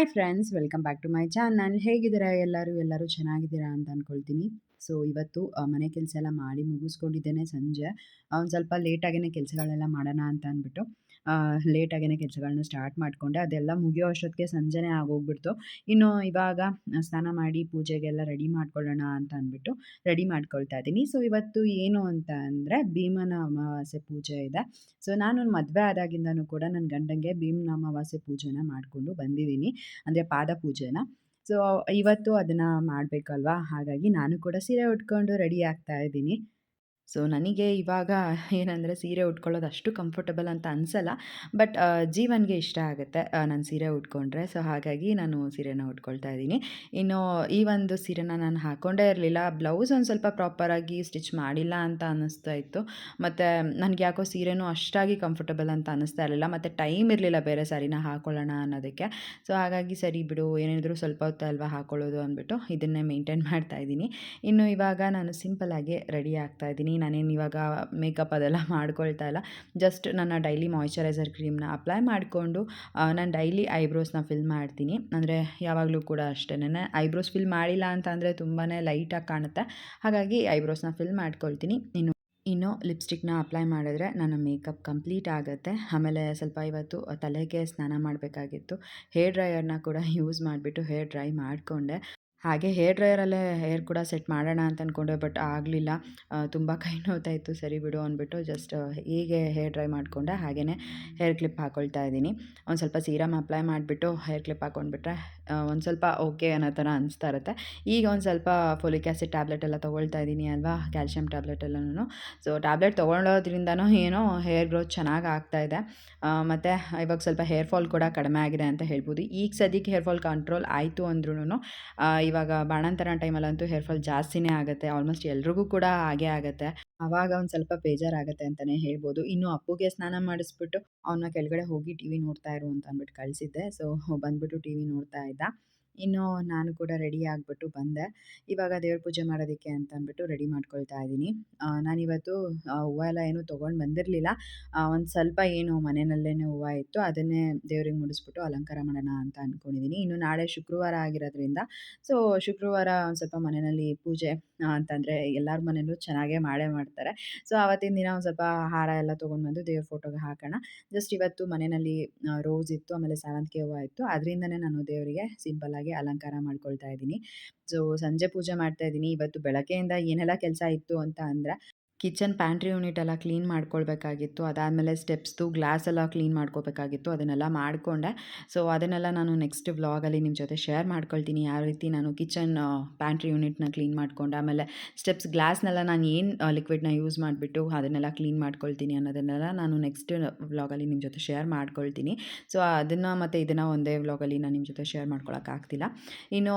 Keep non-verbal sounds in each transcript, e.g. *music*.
Hi friends welcome back to my channel ಹೇಗಿದ್ದೀರಾ ಎಲ್ಲರೂ? ಎಲ್ಲರೂ ಚೆನ್ನಾಗಿದ್ದೀರಾ ಅಂತ ಅಂದ್ಕೊಳ್ತೀನಿ ಸೊ ಇವತ್ತು ಮನೆ ಕೆಲಸ ಎಲ್ಲ ಮಾಡಿ ಮುಗಿಸ್ಕೊಂಡಿದ್ದೇನೆ ಸಂಜೆ. ಒಂದು ಸ್ವಲ್ಪ ಲೇಟಾಗೇ ಕೆಲಸಗಳೆಲ್ಲ ಮಾಡೋಣ ಅಂತ ಅಂದ್ಬಿಟ್ಟು. ಲೇಟಾಗೇ ಕೆಲಸಗಳನ್ನ ಸ್ಟಾರ್ಟ್ ಮಾಡಿಕೊಂಡೆ. ಅದೆಲ್ಲ ಮುಗಿಯೋ ಅಷ್ಟೊತ್ತಿಗೆ ಸಂಜೆನೇ ಆಗೋಗ್ಬಿಡ್ತು. ಇನ್ನು ಇವಾಗ ಸ್ನಾನ ಮಾಡಿ ಪೂಜೆಗೆಲ್ಲ ರೆಡಿ ಮಾಡ್ಕೊಳ್ಳೋಣ ಅಂತ ಅಂದ್ಬಿಟ್ಟು ರೆಡಿ ಮಾಡ್ಕೊಳ್ತಾ ಇದ್ದೀನಿ. ಸೊ, ಇವತ್ತು ಏನು ಅಂತ ಅಂದರೆ ಭೀಮನ ಅಮಾವಾಸ್ಯೆ ಪೂಜೆ ಇದೆ. ಸೊ, ನಾನು ಮದುವೆ ಆದಾಗಿಂದನೂ ಕೂಡ ನನ್ನ ಗಂಡಂಗೆ ಭೀಮನ ಅಮಾವಾಸ್ಯೆ ಪೂಜೆನ ಮಾಡಿಕೊಂಡು ಬಂದಿದ್ದೀನಿ. ಅಂದರೆ ಪಾದ ಪೂಜೆನ. ಸೊ, ಇವತ್ತು ಅದನ್ನು ಮಾಡಬೇಕಲ್ವಾ? ಹಾಗಾಗಿ ನಾನು ಕೂಡ ಸೀರೆ ಉಟ್ಕೊಂಡು ರೆಡಿ ಆಗ್ತಾ ಇದ್ದೀನಿ. ಸೊ, ನನಗೆ ಇವಾಗ *laughs* ಏನಂದರೆ ಸೀರೆ ಉಟ್ಕೊಳ್ಳೋದು ಅಷ್ಟು ಕಂಫರ್ಟಬಲ್ ಅಂತ ಅನಿಸಲ್ಲ. ಬಟ್ ಜೀವನ್ಗೆ ಇಷ್ಟ ಆಗುತ್ತೆ ನಾನು ಸೀರೆ ಉಟ್ಕೊಂಡ್ರೆ. ಸೊ ಹಾಗಾಗಿ ನಾನು ಸೀರೆನ ಉಟ್ಕೊಳ್ತಾ ಇದ್ದೀನಿ. ಇನ್ನು, ಈ ಒಂದು ಸೀರೆನ ನಾನು ಹಾಕ್ಕೊಂಡೇ ಇರಲಿಲ್ಲ. ಬ್ಲೌಸ್ ಒಂದು ಸ್ವಲ್ಪ ಪ್ರಾಪರಾಗಿ ಸ್ಟಿಚ್ ಮಾಡಿಲ್ಲ ಅಂತ ಅನ್ನಿಸ್ತಾ ಇತ್ತು. ಮತ್ತು, ನನಗೆ ಯಾಕೋ ಸೀರೆನೂ ಅಷ್ಟಾಗಿ ಕಂಫರ್ಟಬಲ್ ಅಂತ ಅನ್ನಿಸ್ತಾ ಇರಲಿಲ್ಲ. ಮತ್ತು ಟೈಮ್ ಇರಲಿಲ್ಲ ಬೇರೆ ಸಾರಿನ ಹಾಕ್ಕೊಳ್ಳೋಣ ಅನ್ನೋದಕ್ಕೆ. ಸೊ ಹಾಗಾಗಿ ಸರಿ ಬಿಡು, ಏನಿದ್ರು ಸ್ವಲ್ಪ ಹೊತ್ತು ಅಲ್ವಾ ಹಾಕ್ಕೊಳ್ಳೋದು ಅಂದ್ಬಿಟ್ಟು ಇದನ್ನೇ ಮೇಂಟೈನ್ ಮಾಡ್ತಾ ಇದ್ದೀನಿ. ಇನ್ನು, ಇವಾಗ ನಾನು ಸಿಂಪಲ್ಲಾಗಿ ರೆಡಿ ಆಗ್ತಾ ಇದ್ದೀನಿ. ನಾನೇನು ಇವಾಗ ಮೇಕಪ್ ಅದೆಲ್ಲ *laughs* ಮಾಡ್ಕೊಳ್ತಾ ಇಲ್ಲ. ಜಸ್ಟ್ ನನ್ನ ಡೈಲಿ ಮಾಯ್ಚರೈಸರ್ ಕ್ರೀಮ್ನ ಅಪ್ಲೈ ಮಾಡಿಕೊಂಡು ನಾನು ಡೈಲಿ ಐಬ್ರೋಸ್ನ ಫಿಲ್ ಮಾಡ್ತೀನಿ. ಅಂದರೆ ಯಾವಾಗಲೂ ಕೂಡ ಅಷ್ಟೇನೆ ಐಬ್ರೋಸ್ ಫಿಲ್ ಮಾಡಿಲ್ಲ ಅಂತ ಅಂದರೆ ತುಂಬಾ ಲೈಟಾಗಿ ಕಾಣುತ್ತೆ. ಹಾಗಾಗಿ ಐಬ್ರೋಸ್ನ ಫಿಲ್ ಮಾಡ್ಕೊಳ್ತೀನಿ. ಇನ್ನು ಇನ್ನು ಲಿಪ್ಸ್ಟಿಕ್ನ ಅಪ್ಲೈ ಮಾಡಿದ್ರೆ ನನ್ನ ಮೇಕಪ್ ಕಂಪ್ಲೀಟ್ ಆಗುತ್ತೆ. ಆಮೇಲೆ ಸ್ವಲ್ಪ ಇವತ್ತು ತಲೆಗೆ ಸ್ನಾನ ಮಾಡಬೇಕಾಗಿತ್ತು. ಹೇರ್ ಡ್ರೈಯರ್ನ ಕೂಡ *laughs* ಯೂಸ್ ಮಾಡಿಬಿಟ್ಟು ಹೇರ್ ಡ್ರೈ ಮಾಡಿಕೊಂಡೆ. ಹಾಗೆ ಹೇರ್ ಡ್ರೈಯರಲ್ಲೇ ಹೇರ್ ಕೂಡ ಸೆಟ್ ಮಾಡೋಣ ಅಂತ ಅಂದ್ಕೊಂಡೆ ಬಟ್ ಆಗಲಿಲ್ಲ. ತುಂಬ ಕೈ ನೋವ್ತಾ ಇತ್ತು. ಸರಿ ಬಿಡು ಅಂದ್ಬಿಟ್ಟು ಜಸ್ಟ್ ಹೀಗೆ ಹೇರ್ ಡ್ರೈ ಮಾಡಿಕೊಂಡೆ. ಹಾಗೆಯೇ ಹೇರ್ ಕ್ಲಿಪ್ ಹಾಕ್ಕೊಳ್ತಾ ಇದ್ದೀನಿ. ಒಂದು ಸ್ವಲ್ಪ ಸೀರಮ್ ಅಪ್ಲೈ ಮಾಡಿಬಿಟ್ಟು ಹೇರ್ ಕ್ಲಿಪ್ ಹಾಕ್ಕೊಂಡ್ಬಿಟ್ರೆ ಒಂದು ಸ್ವಲ್ಪ ಓಕೆ ಅನ್ನೋ ಥರ ಅನಿಸ್ತಾ ಇರುತ್ತೆ. ಈಗ ಒಂದು ಸ್ವಲ್ಪ ಫೋಲಿಕ್ ಆ್ಯಸಿಡ್ ಟ್ಯಾಬ್ಲೆಟ್ ಎಲ್ಲ ತೊಗೊಳ್ತಾ ಇದ್ದೀನಿ ಅಲ್ವಾ, ಕ್ಯಾಲ್ಶಿಯಂ ಟ್ಯಾಬ್ಲೆಟ್ ಎಲ್ಲನೂ. ಸೊ, ಟ್ಯಾಬ್ಲೆಟ್ ತೊಗೊಳೋದ್ರಿಂದನೂ ಏನೋ ಹೇರ್ ಗ್ರೋತ್ ಚೆನ್ನಾಗಿ ಆಗ್ತಾ ಇದೆ. ಮತ್ತು ಇವಾಗ ಸ್ವಲ್ಪ ಹೇರ್ ಫಾಲ್ ಕೂಡ ಕಡಿಮೆ ಆಗಿದೆ ಅಂತ ಹೇಳ್ಬೋದು. ಈಗ ಸದ್ಯಕ್ಕೆ ಹೇರ್ ಫಾಲ್ ಕಂಟ್ರೋಲ್ ಆಯಿತು ಅಂದ್ರೂ ಇವಾಗ ಬಾಣಂತನ ಟೈಮಲ್ಲಂತೂ ಹೇರ್ ಫಾಲ್ ಜಾಸ್ತಿನೇ ಆಗುತ್ತೆ. ಆಲ್ಮೋಸ್ಟ್ ಎಲ್ರಿಗೂ ಕೂಡ ಹಾಗೆ ಆಗುತ್ತೆ. ಆವಾಗ ಒಂದು ಸ್ವಲ್ಪ ಬೇಜಾರಾಗುತ್ತೆ ಅಂತಲೇ ಹೇಳ್ಬೋದು. ಇನ್ನು ಅಪ್ಪುಗೆ ಸ್ನಾನ ಮಾಡಿಸ್ಬಿಟ್ಟು ಅವನ್ನ ಕೆಳಗಡೆ ಹೋಗಿ ಟಿ ವಿ ನೋಡ್ತಾ ಇರು ಅಂತ ಅಂದ್ಬಿಟ್ಟು ಕಳಿಸಿದ್ದೆ. ಸೊ ಬಂದ್ಬಿಟ್ಟು ಟಿ ವಿ ನೋಡ್ತಾ ಇದ್ದ. ಇನ್ನು ನಾನು ಕೂಡ ರೆಡಿ ಆಗಿಬಿಟ್ಟು ಬಂದೆ. ಇವಾಗ ದೇವ್ರ ಪೂಜೆ ಮಾಡೋದಕ್ಕೆ ಅಂತ ಅಂದ್ಬಿಟ್ಟು ರೆಡಿ ಮಾಡ್ಕೊಳ್ತಾ ಇದ್ದೀನಿ. ನಾನಿವತ್ತು ಹೂವು ಎಲ್ಲ ಏನೂ ತೊಗೊಂಡು ಬಂದಿರಲಿಲ್ಲ. ಒಂದು ಸ್ವಲ್ಪ ಏನು ಮನೆಯಲ್ಲೇ ಹೂವು ಇತ್ತು, ಅದನ್ನೇ ದೇವ್ರಿಗೆ ಮುಡಿಸ್ಬಿಟ್ಟು ಅಲಂಕಾರ ಮಾಡೋಣ ಅಂತ ಅಂದ್ಕೊಂಡಿದ್ದೀನಿ ಇನ್ನು ನಾಳೆ ಶುಕ್ರವಾರ ಆಗಿರೋದ್ರಿಂದ, ಸೊ ಶುಕ್ರವಾರ ಒಂದು ಸ್ವಲ್ಪ ಮನೆಯಲ್ಲಿ ಪೂಜೆ ಅಂತಂದರೆ ಎಲ್ಲರ ಮನೆಯಲ್ಲೂ ಚೆನ್ನಾಗೇ ಮಾಡೇ ಮಾಡ್ತಾರೆ. ಸೊ ಆವತ್ತಿನ ದಿನ ಒಂದು ಸ್ವಲ್ಪ ಹಾರ ಎಲ್ಲ ತೊಗೊಂಡು ಬಂದು ದೇವ್ರ ಫೋಟೋಗೆ ಹಾಕೋಣ. ಜಸ್ಟ್ ಇವತ್ತು ಮನೆಯಲ್ಲಿ ರೋಸ್ ಇತ್ತು, ಆಮೇಲೆ ಸೇವಂತಿಗೆ ಹೂವು ಇತ್ತು. ಅದರಿಂದನೇ ನಾನು ದೇವರಿಗೆ ಸಿಂಪಲ್ಲಾಗಿ ಅಲಂಕಾರ ಮಾಡ್ಕೊಳ್ತಾ ಇದ್ದೀನಿ. ಸೊ ಸಂಜೆ ಪೂಜೆ ಮಾಡ್ತಾ ಇದ್ದೀನಿ. ಇವತ್ತು ಬೆಳಗ್ಗೆಯಿಂದ ಏನೆಲ್ಲ ಕೆಲಸ ಇತ್ತು ಅಂತ ಅಂದರೆ ಕಿಚನ್ ಪ್ಯಾಂಟ್ರಿ ಯೂನಿಟ್ ಎಲ್ಲ ಕ್ಲೀನ್ ಮಾಡ್ಕೊಳ್ಬೇಕಾಗಿತ್ತು. ಅದಾದಮೇಲೆ ಸ್ಟೆಪ್ಸ್ದು ಗ್ಲಾಸ್ ಎಲ್ಲ ಕ್ಲೀನ್ ಮಾಡ್ಕೋಬೇಕಾಗಿತ್ತು ಅದನ್ನೆಲ್ಲ ಮಾಡಿಕೊಂಡೆ. ಸೊ, ಅದನ್ನೆಲ್ಲ ನಾನು ನೆಕ್ಸ್ಟ್ ವ್ಲಾಗಲ್ಲಿ ನಿಮ್ಮ ಜೊತೆ ಶೇರ್ ಮಾಡ್ಕೊಳ್ತೀನಿ. ಯಾವ ರೀತಿ ನಾನು ಕಿಚನ್ ಪ್ಯಾಂಟ್ರಿ ಯೂನಿಟ್ನ ಕ್ಲೀನ್ ಮಾಡ್ಕೊಂಡೆ. ಆಮೇಲೆ ಸ್ಟೆಪ್ಸ್, ಗ್ಲಾಸ್ನೆಲ್ಲ ನಾನು ಏನು ಲಿಕ್ವಿಡ್ನ ಯೂಸ್ ಮಾಡಿಬಿಟ್ಟು ಅದನ್ನೆಲ್ಲ ಕ್ಲೀನ್ ಮಾಡ್ಕೊಳ್ತೀನಿ ಅನ್ನೋದನ್ನೆಲ್ಲ ನಾನು ನೆಕ್ಸ್ಟ್ ವ್ಲಾಗಲ್ಲಿ ನಿಮ್ಮ ಜೊತೆ ಶೇರ್ ಮಾಡ್ಕೊಳ್ತೀನಿ. ಸೊ, ಅದನ್ನು ಮತ್ತು ಇದನ್ನು ಒಂದೇ ವ್ಲಾಗಲ್ಲಿ ನಾನು ನಿಮ್ಮ ಜೊತೆ ಶೇರ್ ಮಾಡ್ಕೊಳಕ್ಕಾಗ್ತಿಲ್ಲ. ಇನ್ನು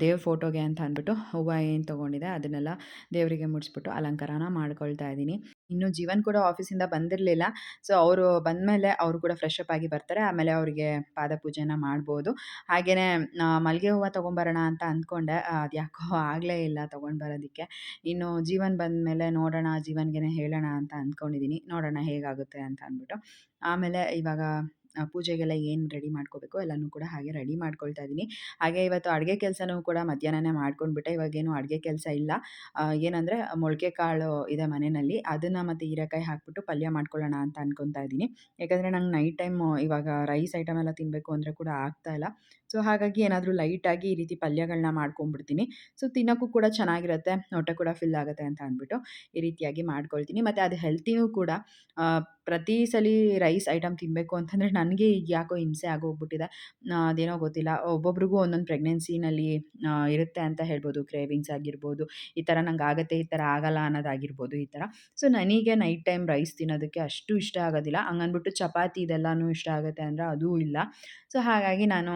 ದೇವ್ರ ಫೋಟೋಗೆ ಅಂತ ಅಂದ್ಬಿಟ್ಟು ಹೂವು ಏನು ತೊಗೊಂಡಿದೆ ಅದನ್ನೆಲ್ಲ ದೇವರಿಗೆ ಮುಡಿಸ್ಬಿಟ್ಟು ಅಲಂಕಾರನ ಮಾಡ್ಕೊಳ್ತಾ ಇದ್ದೀನಿ. ಇನ್ನು ಜೀವನ್ ಕೂಡ ಆಫೀಸಿಂದ ಬಂದಿರಲಿಲ್ಲ. ಸೊ ಅವರು ಬಂದ ಮೇಲೆ ಅವರು ಕೂಡ ಫ್ರೆಶ್ ಅಪ್ ಆಗಿ ಬರ್ತಾರೆ. ಆಮೇಲೆ ಅವರಿಗೆ ಪಾದ ಪೂಜೆನ ಮಾಡ್ಬೋದು ಹಾಗೆಯೇ ಮಲ್ಲಿಗೆ ಹೂವು ತೊಗೊಂಬರೋಣ ಅಂತ ಅಂದ್ಕೊಂಡೆ. ಅದು ಯಾಕೋ ಆಗಲೇ ಇಲ್ಲ ತೊಗೊಂಡು ಬರೋದಕ್ಕೆ ಇನ್ನು ಜೀವನ್ ಬಂದಮೇಲೆ ನೋಡೋಣ ಜೀವನ್ಗೆ ಹೇಳೋಣ ಅಂತ ಅಂದ್ಕೊಂಡಿದ್ದೀನಿ. ನೋಡೋಣ ಹೇಗಾಗುತ್ತೆ ಅಂತ ಅಂದ್ಬಿಟ್ಟು. ಆಮೇಲೆ ಇವಾಗ ಪೂಜೆಗೆಲ್ಲ ಏನು ರೆಡಿ ಮಾಡ್ಕೋಬೇಕು ಎಲ್ಲನೂ ಕೂಡ ಹಾಗೆ ರೆಡಿ ಮಾಡ್ಕೊಳ್ತಾ ಇದ್ದೀನಿ. ಹಾಗೆ ಇವತ್ತು ಅಡುಗೆ ಕೆಲಸನೂ ಕೂಡ ಮಧ್ಯಾಹ್ನನೇ ಮಾಡ್ಕೊಂಡ್ಬಿಟ್ಟೆ ಇವಾಗೇನು ಅಡುಗೆ ಕೆಲಸ ಇಲ್ಲ. ಏನಂದರೆ ಮೊಳಕೆ ಕಾಳು ಇದೆ ಮನೆಯಲ್ಲಿ, ಅದನ್ನು ಮತ್ತು ಹೀರೆಕಾಯಿ ಹಾಕ್ಬಿಟ್ಟು ಪಲ್ಯ ಮಾಡ್ಕೊಳ್ಳೋಣ ಅಂತ ಅನ್ಕೊತಾ ಇದ್ದೀನಿ. ಯಾಕಂದರೆ ನಂಗೆ ನೈಟ್ ಟೈಮ್ ಇವಾಗ ರೈಸ್ ಐಟಮ್ ಎಲ್ಲ ತಿನ್ನಬೇಕು ಅಂದರೆ ಕೂಡ ಆಗ್ತಾಯಿಲ್ಲ ಸೊ, ಹಾಗಾಗಿ ಏನಾದರೂ ಲೈಟಾಗಿ ಈ ರೀತಿ ಪಲ್ಯಗಳನ್ನ ಮಾಡ್ಕೊಂಡ್ಬಿಡ್ತೀನಿ ಸೊ, ತಿನ್ನೋಕ್ಕೂ ಕೂಡ ಚೆನ್ನಾಗಿರುತ್ತೆ ಹೊಟ್ಟೆ ಕೂಡ ಫಿಲ್ ಆಗುತ್ತೆ ಅಂತ ಅಂದ್ಬಿಟ್ಟು ಈ ರೀತಿಯಾಗಿ ಮಾಡ್ಕೊಳ್ತೀನಿ. ಮತ್ತು ಅದು ಹೆಲ್ತಿನೂ ಕೂಡ ಪ್ರತಿ ಸಲ ರೈಸ್ ಐಟಮ್ ತಿನ್ನಬೇಕು ಅಂತಂದರೆ ನನಗೆ ಈಗ ಯಾಕೋ ಹಿಂಸೆ ಆಗೋಗ್ಬಿಟ್ಟಿದೆ. ಅದೇನೋ ಗೊತ್ತಿಲ್ಲ, ಒಬ್ಬೊಬ್ರಿಗೂ ಒಂದೊಂದು ಪ್ರೆಗ್ನೆನ್ಸಿನಲ್ಲಿ ಇರುತ್ತೆ ಅಂತ ಹೇಳ್ಬೋದು ಕ್ರೇವಿಂಗ್ಸ್ ಆಗಿರ್ಬೋದು, ಈ ಥರ ನಂಗೆ ಆಗುತ್ತೆ, ಈ ಥರ ಆಗಲ್ಲ ಅನ್ನೋದಾಗಿರ್ಬೋದು, ಈ ಥರ ಸೊ, ನನಗೆ ನೈಟ್ ಟೈಮ್ ರೈಸ್ ತಿನ್ನೋದಕ್ಕೆ ಅಷ್ಟು ಇಷ್ಟ ಆಗೋದಿಲ್ಲ. ಹಂಗನ್ಬಿಟ್ಟು ಚಪಾತಿ ಇದೆಲ್ಲನೂ ಇಷ್ಟ ಆಗುತ್ತೆ ಅಂದರೆ ಅದೂ ಇಲ್ಲ. ಸೊ, ಹಾಗಾಗಿ ನಾನು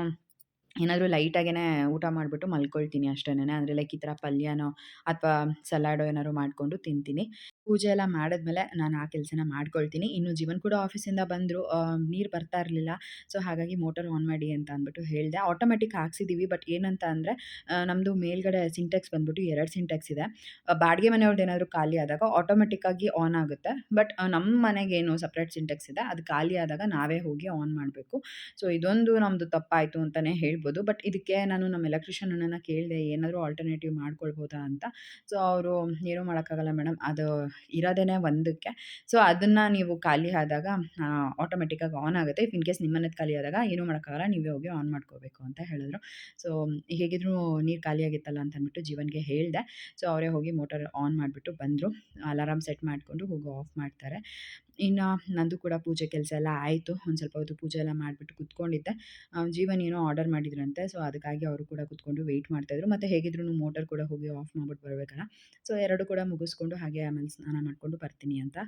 ಏನಾದರೂ ಲೈಟಾಗೇ ಊಟ ಮಾಡಿಬಿಟ್ಟು ಮಲ್ಕೊಳ್ತೀನಿ ಅಷ್ಟೇನೆ. ಅಂದರೆ ಲೈಕ್ ಈ ಥರ ಪಲ್ಯನೋ ಅಥವಾ ಸಲಾಡೋ ಏನಾದ್ರು ಮಾಡಿಕೊಂಡು ತಿಂತೀನಿ. ಪೂಜೆ ಎಲ್ಲ ಮಾಡಿದ್ಮೇಲೆ ನಾನು ಆ ಕೆಲಸನ ಮಾಡ್ಕೊಳ್ತೀನಿ. ಇನ್ನು ಜೀವನ್ ಕೂಡ ಆಫೀಸಿಂದ ಬಂದರು. ನೀರು ಬರ್ತಾ ಇರಲಿಲ್ಲ. ಸೊ ಹಾಗಾಗಿ ಮೋಟರ್ ಆನ್ ಮಾಡಿ ಅಂತ ಅಂದ್ಬಿಟ್ಟು ಹೇಳಿದೆ. ಆಟೋಮೆಟಿಕ್ ಹಾಕ್ಸಿದ್ದೀವಿ ಬಟ್ ಏನಂತ ಅಂದರೆ ನಮ್ಮದು ಮೇಲ್ಗಡೆ ಸಿಂಟೆಕ್ಸ್ ಬಂದ್ಬಿಟ್ಟು ಎರಡು ಸಿಂಟೆಕ್ಸ್ ಇದೆ. ಬಾಡಿಗೆ ಮನೆಯವ್ರದ್ದು ಏನಾದರೂ ಖಾಲಿ ಆದಾಗ ಆಟೋಮೆಟಿಕ್ಕಾಗಿ ಆನ್ ಆಗುತ್ತೆ. ಬಟ್ ನಮ್ಮ ಮನೆಗೇನು ಸಪ್ರೇಟ್ ಸಿಂಟೆಕ್ಸ್ ಇದೆ. ಅದು ಖಾಲಿ ಆದಾಗ ನಾವೇ ಹೋಗಿ ಆನ್ ಮಾಡಬೇಕು. ಸೊ ಇದೊಂದು ನಮ್ಮದು ತಪ್ಪಾಯಿತು ಅಂತಲೇ ಹೇಳ್ಬೋದು. ಬಟ್ ಇದಕ್ಕೆ ನಾನು ನಮ್ಮ ಎಲೆಕ್ಟ್ರಿಷಿಯನ್ ಅಣ್ಣನ ಕೇಳಿದೆ, ಏನಾದರೂ ಆಲ್ಟರ್ನೇಟಿವ್ ಮಾಡ್ಕೊಳ್ಬೋದಾ ಅಂತ. ಸೊ, ಅವರು ಏನೂ ಮಾಡೋಕ್ಕಾಗಲ್ಲ ಮೇಡಮ್. ಅದು ಇರೋದೇನೆ ಒಂದಕ್ಕೆ. ಸೊ, ಅದನ್ನು ನೀವು ಖಾಲಿ ಆದಾಗ ಆಟೋಮೆಟಿಕ್ಕಾಗಿ ಆನ್ ಆಗುತ್ತೆ. ಇಫ್ ಇನ್ ಕೇಸ್ ನಿಮ್ಮ ಖಾಲಿ ಆದಾಗ ಏನೂ ಮಾಡೋಕ್ಕಾಗಲ್ಲ, ನೀವೇ ಹೋಗಿ ಆನ್ ಮಾಡ್ಕೋಬೇಕು ಅಂತ ಹೇಳಿದ್ರು. ಸೊ, ಹೇಗಿದ್ರು ನೀರು ಖಾಲಿಯಾಗಿತ್ತಲ್ಲ ಅಂತ ಅಂದ್ಬಿಟ್ಟು ಜೀವನ್ಗೆ ಹೇಳಿದೆ. ಸೊ, ಅವರೇ ಹೋಗಿ ಮೋಟರ್ ಆನ್ ಮಾಡಿಬಿಟ್ಟು ಬಂದರು. ಅಲಾರಾಮ್ ಸೆಟ್ ಮಾಡಿಕೊಂಡು ಹೋಗಿ ಆಫ್ ಮಾಡ್ತಾರೆ. ಇನ್ನು ನಂದು ಕೂಡ ಪೂಜೆ ಕೆಲಸ ಎಲ್ಲ ಆಯಿತು. ಒಂದು ಸ್ವಲ್ಪ ಹೊತ್ತು ಪೂಜೆ ಎಲ್ಲ ಮಾಡಿಬಿಟ್ಟು ಕುತ್ಕೊಂಡಿದ್ದೆ. ಜೀವನ ಏನೋ ಆರ್ಡರ್ ಮಾಡಿದ್ರಂತೆ ಸೊ, ಅದಕ್ಕಾಗಿ ಅವರು ಕೂಡ ಕುತ್ಕೊಂಡು ವೆಯ್ಟ್ ಮಾಡ್ತಾಯಿದ್ರು ಮತ್ತು ಹೇಗಿದ್ರು ಮೋಟರ್ ಕೂಡ ಹೋಗಿ ಆಫ್ ಮಾಡ್ಬಿಟ್ಟು ಬರಬೇಕಲ್ಲ. ಸೊ, ಎರಡು ಕೂಡ ಮುಗಿಸ್ಕೊಂಡು ಹಾಗೆ ಆಮೇಲೆ ಸ್ನಾನ ಮಾಡಿಕೊಂಡು ಬರ್ತೀನಿ ಅಂತ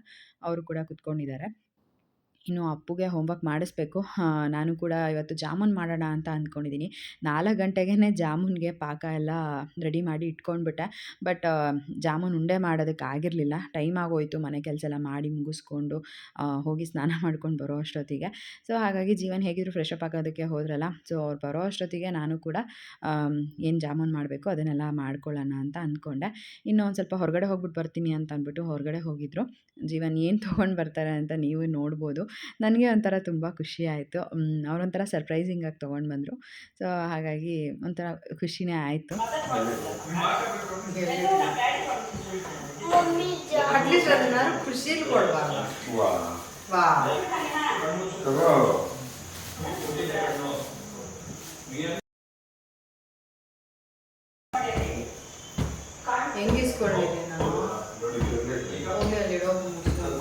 ಅವರು ಕೂಡ ಕುತ್ಕೊಂಡಿದ್ದಾರೆ. ಇನ್ನು ಅಪ್ಪುಗೆ ಹೋಮ್ವರ್ಕ್ ಮಾಡಿಸ್ಬೇಕು. ನಾನು ಕೂಡ ಇವತ್ತು ಜಾಮೂನ್ ಮಾಡೋಣ ಅಂತ ಅಂದ್ಕೊಂಡಿದ್ದೀನಿ ನಾಲ್ಕು ಗಂಟೆಗೇ ಜಾಮೂನ್ಗೆ ಪಾಕ ಎಲ್ಲ ರೆಡಿ ಮಾಡಿ ಇಟ್ಕೊಂಡ್ಬಿಟ್ಟೆ. ಬಟ್ ಜಾಮೂನ್ ಉಂಡೆ ಮಾಡೋದಕ್ಕೆ ಆಗಿರಲಿಲ್ಲ. ಟೈಮ್ ಆಗೋಯಿತು, ಮನೆ ಕೆಲಸ ಎಲ್ಲ ಮಾಡಿ ಮುಗಿಸ್ಕೊಂಡು ಹೋಗಿ ಸ್ನಾನ *laughs* ಮಾಡ್ಕೊಂಡು ಬರೋ ಅಷ್ಟೊತ್ತಿಗೆ. ಸೊ ಹಾಗಾಗಿ ಜೀವನ್ ಹೇಗಿದ್ರು ಫ್ರೆಶ್ ಅಪ್ ಆಗೋದಕ್ಕೆ ಹೋದ್ರಲ್ಲ. ಸೊ ಅವ್ರು ಬರೋ ಅಷ್ಟೊತ್ತಿಗೆ ನಾನು ಕೂಡ ಏನು ಜಾಮೂನ್ ಮಾಡಬೇಕು ಅದನ್ನೆಲ್ಲ ಮಾಡ್ಕೊಳ್ಳೋಣ ಅಂತ ಅಂದ್ಕೊಂಡೆ. ಇನ್ನು ಒಂದು ಸ್ವಲ್ಪ ಹೊರಗಡೆ ಹೋಗ್ಬಿಟ್ಟು ಬರ್ತೀನಿ ಅಂತ ಅಂದ್ಬಿಟ್ಟು ಹೊರಗಡೆ ಹೋಗಿದ್ರು. ಜೀವನ್ ಏನು ತೊಗೊಂಡು ಬರ್ತಾರೆ ಅಂತ ನೀವು ನೋಡ್ಬೋದು. ನನಗೆ ಒಂಥರ ತುಂಬ ಖುಷಿ ಆಯಿತು. ಅವರೊಂಥರ ಸರ್ಪ್ರೈಸಿಂಗಾಗಿ ತೊಗೊಂಡು ಬಂದರು. ಸೊ ಹಾಗಾಗಿ ಒಂಥರ ಖುಷಿನೇ ಆಯಿತು ಅದನ್ನ ಖುಷಿಲಿ ಕೊಡ್ಬಾರ್ದು ವಾ ವಾ ತಗೋ ಹೆಂಗ್ ಇಸ್ಕೊಂಡಿದ್ದೀನಿ ನಾನು ಹೋಗಿ ಅಲ್ಲಿ ಇಡೋ ಮುಗಿಸ್ಕೊಂಡು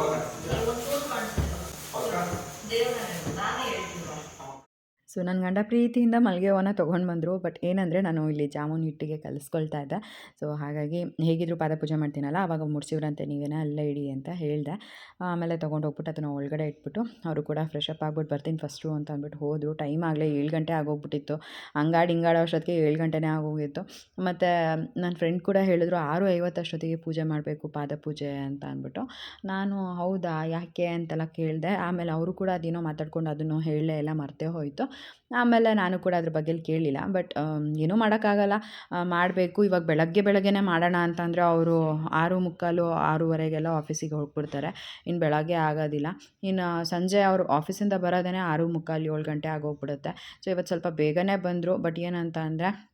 ಸೊ ನನ್ನ ಗಂಡ ಪ್ರೀತಿಯಿಂದ ಮಲ್ಲಿಗೆ ಹೂವನ್ನ ತೊಗೊಂಡು ಬಂದರು. ಬಟ್ ಏನಂದರೆ ನಾನು ಇಲ್ಲಿ ಜಾಮೂನ್ ಹಿಟ್ಟಿಗೆ ಕಲಿಸ್ಕೊಳ್ತಾ ಇದ್ದೆ. ಸೊ ಹಾಗಾಗಿ ಹೇಗಿದ್ರು ಪಾದ ಪೂಜೆ ಮಾಡ್ತೀನಲ್ಲ ಆವಾಗ ಮುಡ್ಸಿವ್ರಂತೆ, ನೀವೇನ ಅಲ್ಲೇ ಇಡಿ ಅಂತ ಹೇಳಿದೆ. ಆಮೇಲೆ ತೊಗೊಂಡು ಹೋಗ್ಬಿಟ್ಟು ಅದನ್ನು ಒಳಗಡೆ ಇಟ್ಬಿಟ್ಟು ಅವರು ಕೂಡ ಫ್ರೆಶ್ ಅಪ್ ಆಗ್ಬಿಟ್ಟು ಬರ್ತೀನಿ ಫಸ್ಟು ಅಂತ ಅಂದ್ಬಿಟ್ಟು ಹೋದರು. ಟೈಮ್ ಆಗಲೇ ಏಳು ಗಂಟೆ ಆಗೋಗ್ಬಿಟ್ಟಿತ್ತು. ಹಂಗಾಡಿ ಹಿಂಗಾಡೋ ಅಷ್ಟೊತ್ತಿಗೆ ಏಳು ಗಂಟೆನೇ ಆಗೋಗಿತ್ತು. ಮತ್ತು ನನ್ನ ಫ್ರೆಂಡ್ ಕೂಡ ಹೇಳಿದ್ರು, ಆರು ಐವತ್ತಷ್ಟೊತ್ತಿಗೆ ಪೂಜೆ ಮಾಡಬೇಕು ಪಾದ ಪೂಜೆ ಅಂತ ಅಂದ್ಬಿಟ್ಟು. ನಾನು ಹೌದಾ, ಯಾಕೆ ಅಂತೆಲ್ಲ ಕೇಳಿದೆ. ಆಮೇಲೆ ಅವರು ಕೂಡ ಅದೇನೋ ಮಾತಾಡ್ಕೊಂಡು ಅದನ್ನು ಹೇಳಲೇ ಎಲ್ಲ ಮರ್ತೇ ಹೋಯಿತು. ಆಮೇಲೆ ನಾನು ಕೂಡ ಅದ್ರ ಬಗ್ಗೆ ಕೇಳಿಲ್ಲ. ಬಟ್ ಏನೂ ಮಾಡೋಕ್ಕಾಗಲ್ಲ. ಮಾಡಬೇಕು. ಇವಾಗ ಬೆಳಗ್ಗೆ ಬೆಳಗ್ಗೆನೇ ಮಾಡೋಣ ಅಂತಂದರೆ ಅವರು ಆರು ಮುಕ್ಕಾಲು, ಆರೂವರೆಗೆಲ್ಲ ಆಫೀಸಿಗೆ ಹೋಗ್ಬಿಡ್ತಾರೆ. ಇನ್ನು ಬೆಳಗ್ಗೆ ಆಗೋದಿಲ್ಲ. ಇನ್ನು ಸಂಜೆ ಅವರು ಆಫೀಸಿಂದ ಬರೋದೇ ಆರು ಮುಕ್ಕಾಲು ಏಳು ಗಂಟೆ ಆಗೋಗ್ಬಿಡುತ್ತೆ. ಸೊ, ಇವತ್ತು ಸ್ವಲ್ಪ ಬೇಗನೆ ಬಂದರು. ಬಟ್ ಏನಂತ ಅಂದರೆ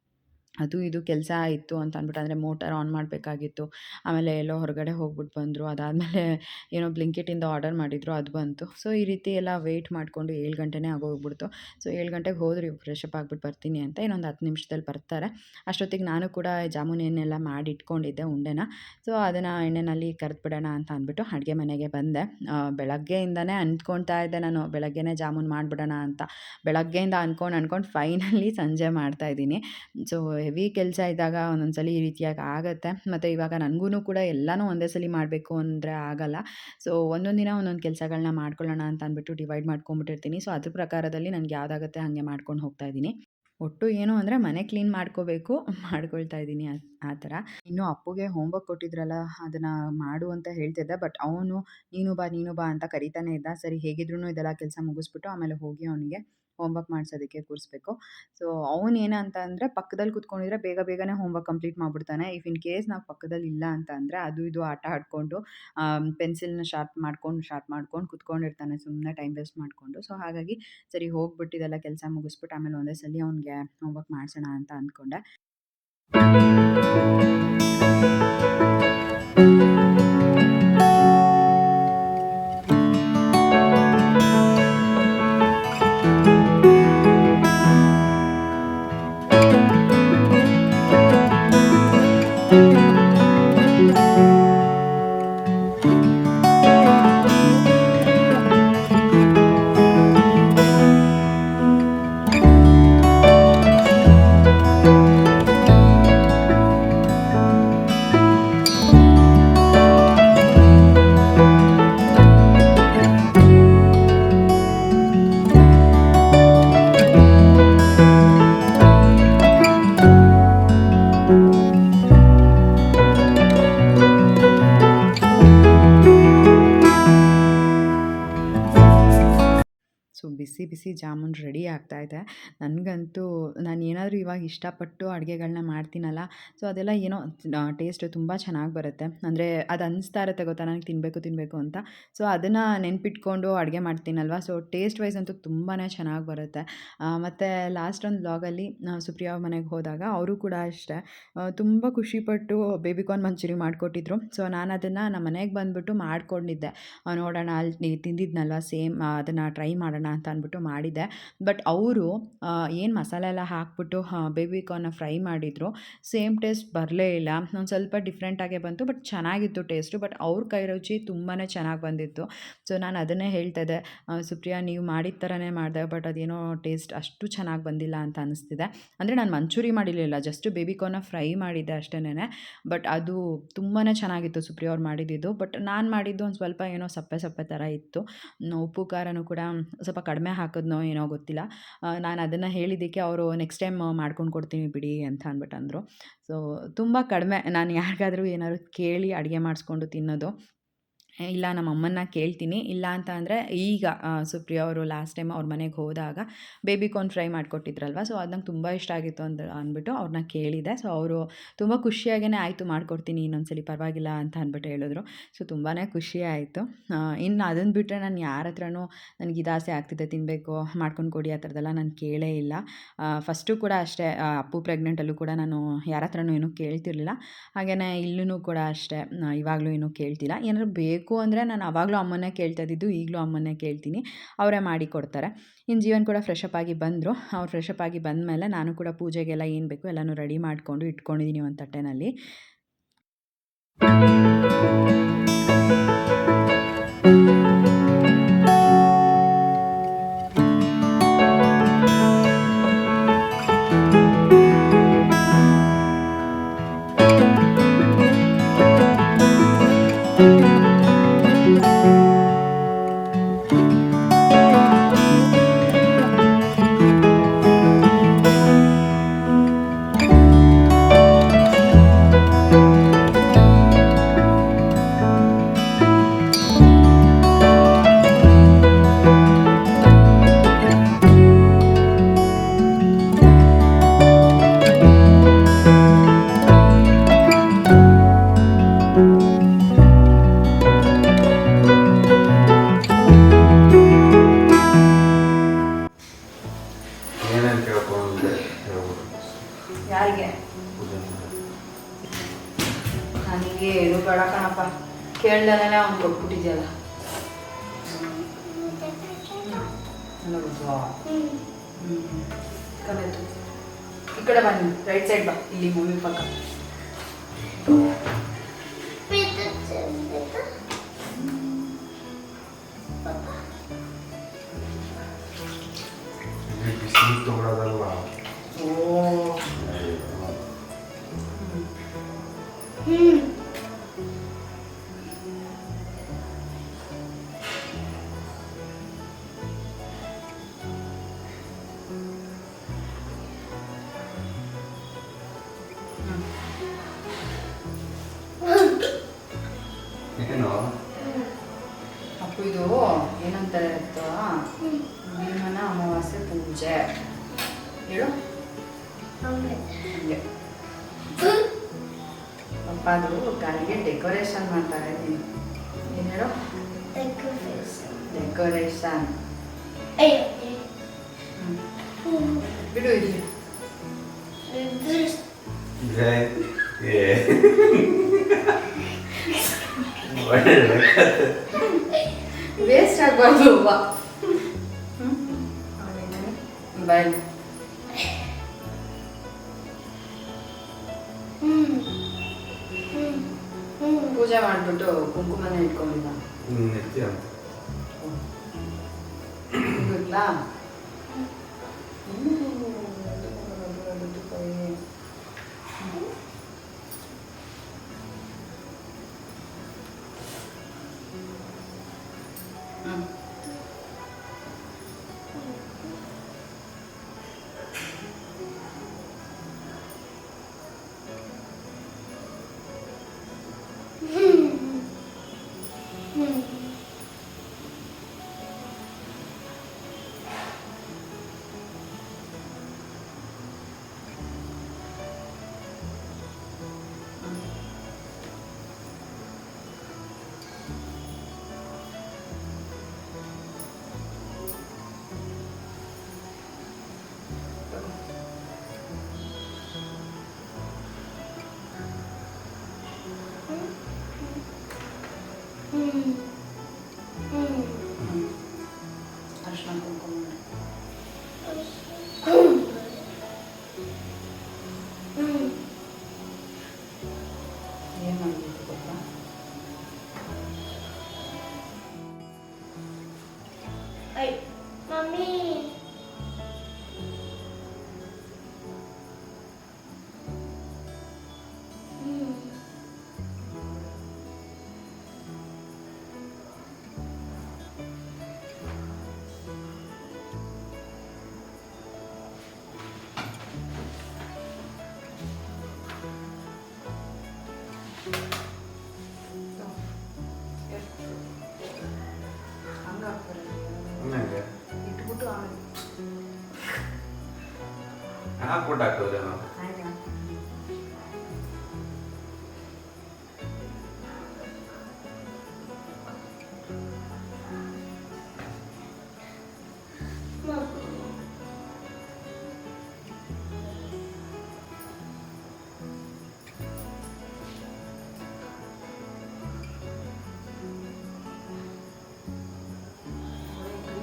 ಅದು ಇದು ಕೆಲಸ ಆಯಿತು ಅಂತ ಅಂದ್ಬಿಟ್ಟು, ಅಂದರೆ ಮೋಟರ್ ಆನ್ ಮಾಡಬೇಕಾಗಿತ್ತು. ಆಮೇಲೆ ಎಲ್ಲೋ ಹೊರಗಡೆ ಹೋಗ್ಬಿಟ್ಟು ಬಂದರು. ಅದಾದಮೇಲೆ *laughs* ಏನೋ ಬ್ಲಿಂಕೆಟಿಂದ ಆರ್ಡರ್ ಮಾಡಿದ್ರು, ಅದು ಬಂತು. ಸೊ, ಈ ರೀತಿ ಎಲ್ಲ ವೆಯ್ಟ್ ಮಾಡಿಕೊಂಡು ಏಳು ಗಂಟೆನೇ ಆಗೋಗ್ಬಿಡ್ತು. ಸೊ, ಏಳು ಗಂಟೆಗೆ ಹೋದ್ರಿ ಫ್ರೆಶ್ ಅಪ್ ಆಗ್ಬಿಟ್ಟು ಬರ್ತೀನಿ ಅಂತ ಇನ್ನೊಂದು ಹತ್ತು ನಿಮಿಷದಲ್ಲಿ ಬರ್ತಾರೆ. ಅಷ್ಟೊತ್ತಿಗೆ ನಾನು ಕೂಡ ಜಾಮೂನ್ ಎಣ್ಣೆಲ್ಲ ಮಾಡಿ ಇಟ್ಕೊಂಡಿದ್ದೆ ಉಂಡೆನ. ಸೊ, ಅದನ್ನು ಎಣ್ಣೆನಲ್ಲಿ ಕರೆದ್ಬಿಡೋಣ ಅಂತ ಅಂದ್ಬಿಟ್ಟು ಅಡುಗೆ ಮನೆಗೆ ಬಂದೆ. ಬೆಳಗ್ಗೆಯಿಂದನೇ ಅಂದ್ಕೊಳ್ತಾ ಇದ್ದೆ ನಾನು, ಬೆಳಗ್ಗೆನೇ ಜಾಮೂನ್ ಮಾಡಿಬಿಡೋಣ ಅಂತ. ಬೆಳಗ್ಗೆಯಿಂದ ಅಂದ್ಕೊಂಡು ಅಂದ್ಕೊಂಡು ಫೈನಲಿ ಸಂಜೆ ಮಾಡ್ತಾಯಿದ್ದೀನಿ ಸೊ ಹೆವಿ ಕೆಲಸ ಇದ್ದಾಗ ಒಂದೊಂದು ಸಲ ಈ ರೀತಿಯಾಗಿ ಆಗುತ್ತೆ. ಮತ್ತು ಇವಾಗ ನನಗೂ ಕೂಡ ಎಲ್ಲನೂ ಒಂದೇ ಸಲ ಮಾಡಬೇಕು ಅಂದರೆ ಆಗಲ್ಲ. ಸೊ, ಒಂದೊಂದು ದಿನ ಒಂದೊಂದು ಕೆಲಸಗಳನ್ನ ಮಾಡ್ಕೊಳ್ಳೋಣ ಅಂತ ಅಂದ್ಬಿಟ್ಟು ಡಿವೈಡ್ ಮಾಡ್ಕೊಂಬಿಟ್ಟಿರ್ತೀನಿ ಸೊ, ಅದ್ರ ಪ್ರಕಾರದಲ್ಲಿ ನನಗೆ ಯಾವುದಾಗುತ್ತೆ ಹಾಗೆ ಮಾಡ್ಕೊಂಡು ಹೋಗ್ತಾ ಇದ್ದೀನಿ. ಒಟ್ಟು ಏನು ಅಂದರೆ ಮನೆ ಕ್ಲೀನ್ ಮಾಡ್ಕೋಬೇಕು, ಮಾಡ್ಕೊಳ್ತಾ ಇದ್ದೀನಿ ಆ ಥರ. ಇನ್ನು ಅಪ್ಪುಗೆ ಹೋಮ್ವರ್ಕ್ ಕೊಟ್ಟಿದ್ರಲ್ಲ, ಅದನ್ನು ಮಾಡು ಅಂತ ಹೇಳ್ತಿದ್ದೆ. ಬಟ್ ಅವನು, ನೀನು ಬಾ ನೀನು ಬಾ ಅಂತ ಕರಿತಾನೆ ಇದ್ದ. ಸರಿ ಹೇಗಿದ್ರು ಇದೆಲ್ಲ ಕೆಲಸ ಮುಗಿಸ್ಬಿಟ್ಟು ಆಮೇಲೆ ಹೋಗಿ ಅವನಿಗೆ ಹೋಮ್ವರ್ಕ್ ಮಾಡಿಸೋದಕ್ಕೆ ಕೂರಿಸ್ಬೇಕು. ಸೊ ಅವ್ನು ಏನಂತ ಅಂದರೆ ಪಕ್ಕದಲ್ಲಿ ಕೂತ್ಕೊಂಡಿದ್ರೆ ಬೇಗ ಬೇಗನೆ ಹೋಮ್ವರ್ಕ್ ಕಂಪ್ಲೀಟ್ ಮಾಡಿಬಿಡ್ತಾನೆ. ಇಫ್ ಇನ್ ಕೇಸ್ ನಾವು ಪಕ್ಕದಲ್ಲಿ ಇಲ್ಲ ಅಂತ ಅಂದರೆ ಅದು ಇದು ಆಟ ಆಡಿಕೊಂಡು ಪೆನ್ಸಿಲ್ನ ಶಾರ್ಪ್ ಮಾಡ್ಕೊಂಡು ಶಾರ್ಪ್ ಮಾಡ್ಕೊಂಡು ಕುತ್ಕೊಂಡಿರ್ತಾನೆ. ಸುಮ್ಮನೆ ಟೈಮ್ ವೇಸ್ಟ್ ಮಾಡಿಕೊಂಡು. ಸೊ ಹಾಗಾಗಿ ಸರಿ ಹೋಗ್ಬಿಟ್ಟಿದೆಲ್ಲ ಕೆಲಸ ಮುಗಿಸ್ಬಿಟ್ಟು ಆಮೇಲೆ ಒಂದೇ ಸಲ ಅವ್ನಿಗೆ ಹೋಮ್ವರ್ಕ್ ಮಾಡಿಸೋಣ ಅಂತ ಅಂದ್ಕೊಂಡೆ 对 ನಾನು ಏನಾದರೂ ಇವಾಗ ಇಷ್ಟಪಟ್ಟು ಅಡುಗೆಗಳನ್ನ ಮಾಡ್ತೀನಲ್ಲ, ಸೊ ಅದೆಲ್ಲ ಏನೋ ಟೇಸ್ಟ್ ತುಂಬ ಚೆನ್ನಾಗಿ ಬರುತ್ತೆ. ಅಂದರೆ ಅದು ಅನಿಸ್ತಾ ಇರುತ್ತೆ ಗೊತ್ತಾ? ನನಗೆ ತಿನ್ನಬೇಕು ತಿನ್ನಬೇಕು ಅಂತ. ಸೊ ಅದನ್ನು ನೆನ್ಪಿಟ್ಕೊಂಡು ಅಡುಗೆ ಮಾಡ್ತೀನಲ್ವ? ಸೊ ಟೇಸ್ಟ್ ವೈಸ್ ಅಂತೂ ತುಂಬಾ ಚೆನ್ನಾಗಿ ಬರುತ್ತೆ. ಮತ್ತು ಲಾಸ್ಟ್ ಒಂದು ಬ್ಲಾಗಲ್ಲಿ ಸುಪ್ರಿಯಾ ಮನೆಗೆ ಹೋದಾಗ ಅವರು ಕೂಡ ಅಷ್ಟೇ ತುಂಬ ಖುಷಿಪಟ್ಟು ಬೇಬಿಕಾರ್ನ್ ಮಂಚೂರಿ ಮಾಡಿಕೊಟ್ಟಿದ್ರು. ಸೊ ನಾನು ಅದನ್ನು ನಮ್ಮ ಮನೆಗೆ ಬಂದುಬಿಟ್ಟು ಮಾಡ್ಕೊಂಡಿದ್ದೆ. ನೋಡೋಣ, ಅಲ್ಲಿ ತಿಂದಿದ್ನಲ್ವ? ಸೇಮ್ ಅದನ್ನು ಟ್ರೈ ಮಾಡೋಣ ಅಂತ ಅಂದ್ಬಿಟ್ಟು ಮಾಡಿದ್ದೆ. ಬಟ್ ಅವರು ಏನು ಮಸಾಲೆ ಎಲ್ಲ ಹಾಕ್ಬಿಟ್ಟು ಬೇಬಿಕಾರ್ನ ಫ್ರೈ ಮಾಡಿದರು. ಸೇಮ್ ಟೇಸ್ಟ್ ಬರಲೇ ಇಲ್ಲ. ಒಂದು ಸ್ವಲ್ಪ ಡಿಫ್ರೆಂಟಾಗೇ ಬಂತು ಬಟ್ ಚೆನ್ನಾಗಿತ್ತು ಟೇಸ್ಟು ಬಟ್ ಅವ್ರ ಕೈ ರುಚಿ ತುಂಬಾ ಚೆನ್ನಾಗಿ ಬಂದಿತ್ತು. ಸೊ ನಾನು ಅದನ್ನೇ ಹೇಳ್ತಾ ಇದ್ದೆ. ಸುಪ್ರಿಯಾ, ನೀವು ಮಾಡಿದ ಥರನೇ ಮಾಡಿದೆ ಬಟ್ ಅದೇನೋ ಟೇಸ್ಟ್ ಅಷ್ಟು ಚೆನ್ನಾಗಿ ಬಂದಿಲ್ಲ ಅಂತ ಅನಿಸ್ತಿದೆ. ಅಂದರೆ ನಾನು ಮಂಚೂರಿ ಮಾಡಿರಲಿಲ್ಲ ಜಸ್ಟ್ ಬೇಬಿ ಕಾರ್ನ ಫ್ರೈ ಮಾಡಿದ್ದೆ ಅಷ್ಟೇನೆ ಬಟ್ ಅದು ತುಂಬಾ ಚೆನ್ನಾಗಿತ್ತು ಸುಪ್ರಿಯಾ ಅವ್ರು ಮಾಡಿದ್ದು. ಬಟ್ ನಾನು ಮಾಡಿದ್ದು ಒಂದು ಸ್ವಲ್ಪ ಏನೋ ಸಪ್ಪೆ ಸಪ್ಪೆ ಥರ ಇತ್ತು. ಉಪ್ಪು, ಖಾರನೂ ಕೂಡ ಸ್ವಲ್ಪ ಕಡಿಮೆ ಹಾಕಿದ್ನೋ ಏನೋ ಗೊತ್ತಿಲ್ಲ. ನಾನು ಅದನ್ನು ಹೇಳಿದ್ದಕ್ಕೆ ಅವರು ನೆಕ್ಸ್ಟ್ ಟೈಮ್ ಮಾಡ್ಕೊಂಡು ಕೊಡ್ತೀನಿ ಬಿಡಿ ಅಂತ ಅಂದ್ಬಿಟ್ಟು ಅಂದರು. ಸೊ ತುಂಬ ಕಡಿಮೆ. ನಾನು ಯಾರಿಗಾದ್ರೂ ಏನಾದ್ರು ಕೇಳಿ ಅಡುಗೆ ಮಾಡಿಸ್ಕೊಂಡು ತಿನ್ನೋದು ಇಲ್ಲ, ನಮ್ಮ ಅಮ್ಮನ್ನ ಕೇಳ್ತೀನಿ. ಇಲ್ಲ ಅಂತ ಅಂದರೆ ಈಗ ಸುಪ್ರಿಯಾ ಅವರು ಲಾಸ್ಟ್ ಟೈಮ್ ಅವ್ರ ಮನೆಗೆ ಹೋದಾಗ ಬೇಬಿ ಕಾರ್ನ್ ಫ್ರೈ ಮಾಡಿಕೊಟ್ಟಿದ್ರಲ್ವ? ಸೊ ಅದು ನಂಗೆ ತುಂಬ ಇಷ್ಟ ಆಗಿತ್ತು ಅಂತ ಅಂದ್ಬಿಟ್ಟು ಅವ್ರನ್ನ ಕೇಳಿದೆ. ಸೊ ಅವರು ತುಂಬ ಖುಷಿಯಾಗೇ ಆಯಿತು, ಮಾಡ್ಕೊಡ್ತೀನಿ, ಇನ್ನೊಂದ್ಸಲಿ ಪರವಾಗಿಲ್ಲ ಅಂತ ಅಂದ್ಬಿಟ್ಟು ಹೇಳಿದ್ರು. ಸೊ ತುಂಬಾ ಖುಷಿ ಆಯಿತು. ಇನ್ನು ಅದನ್ನು ಬಿಟ್ಟರೆ ನಾನು ಯಾರ ಹತ್ರನೂ ನನಗೆ ಇದಾಸೆ ಆಗ್ತಿದೆ ತಿನ್ನಬೇಕು ಮಾಡ್ಕೊಂಡು ಕೊಡಿ ಆ ಥರದ್ದೆಲ್ಲ ನಾನು ಕೇಳೇ ಇಲ್ಲ. ಫಸ್ಟು ಕೂಡ ಅಷ್ಟೇ ಅಪ್ಪು ಪ್ರೆಗ್ನೆಂಟಲ್ಲೂ ಕೂಡ ನಾನು ಯಾರ ಹತ್ರನೂ ಏನೂ ಕೇಳ್ತಿರ್ಲಿಲ್ಲ. ಹಾಗೆಯೇ ಇಲ್ಲೂ ಕೂಡ ಅಷ್ಟೇ ಇವಾಗಲೂ ಏನೂ ಕೇಳ್ತಿಲ್ಲ. ಏನಾದ್ರು ಬೇಕು ಅಂದರೆ ನಾನು ಆವಾಗಲೂ ಅಮ್ಮನ್ನೇ ಕೇಳ್ತಾ ಇದ್ದಿದ್ದು, ಈಗಲೂ ಅಮ್ಮನ್ನೇ ಕೇಳ್ತೀನಿ. ಅವರೇ ಮಾಡಿ ಕೊಡ್ತಾರೆ. ಇನ್ನು ಜೀವನ್ ಕೂಡ ಫ್ರೆಶಪ್ ಆಗಿ ಬಂದರು. ಅವ್ರು ಫ್ರೆಶಪ್ ಆಗಿ ಬಂದ ಮೇಲೆ ನಾನು ಕೂಡ ಪೂಜೆಗೆಲ್ಲ ಏನು ಬೇಕು ಎಲ್ಲನೂ ರೆಡಿ ಮಾಡಿಕೊಂಡು ಇಟ್ಕೊಂಡಿದ್ದೀನಿ ಒಂದು ತಟ್ಟೆನಲ್ಲಿ. ಕೇಳ್ದಲೇ ಅವ್ನು ಕೊಟ್ಬಿಟ್ಟಿದ್ಯಲ್ಲ. ಈ ಕಡೆ ಬನ್ನಿ ರೈಟ್ ಸೈಡ್ ಬಾ ಇಲ್ಲಿ ಮೂವಿ ಪಕ್ಕ. ಬಾಯ್ ಪೂಜೆ ಮಾಡಿಬಿಟ್ಟು ಕುಂಕುಮನ ಇಟ್ಕೊಂಡಿದ್ದ ಹ್ಮ್, ನೆತ್ತಿ ಅಂತ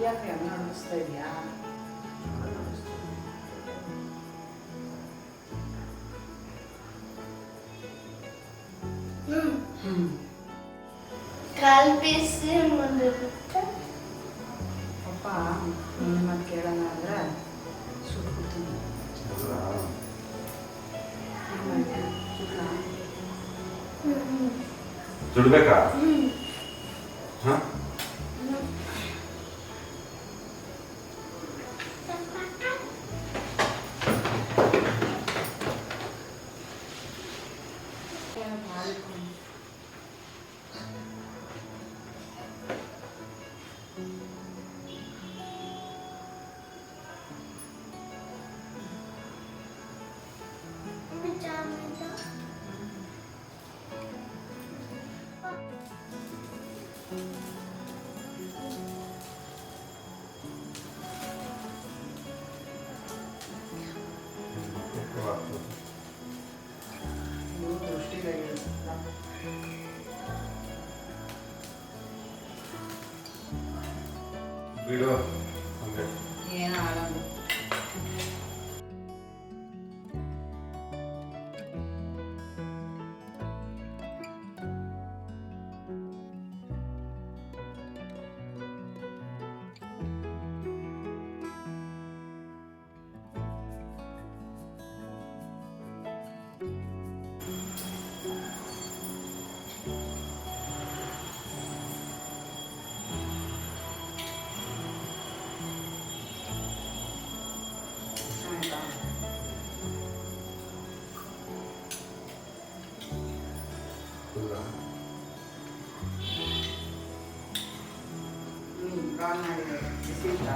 ಯಾಕೆ ಹಂಗೆ ಅನ್ನಿಸ್ತಾ ಇದೆಯಾ ಹ್ಞೂ ಕಾಲ್ ಪೀಸ್ ಮುಂದೆ ಬಿಡು ಮಾಡಿದೆ ಬಿಸಿ ಊಟ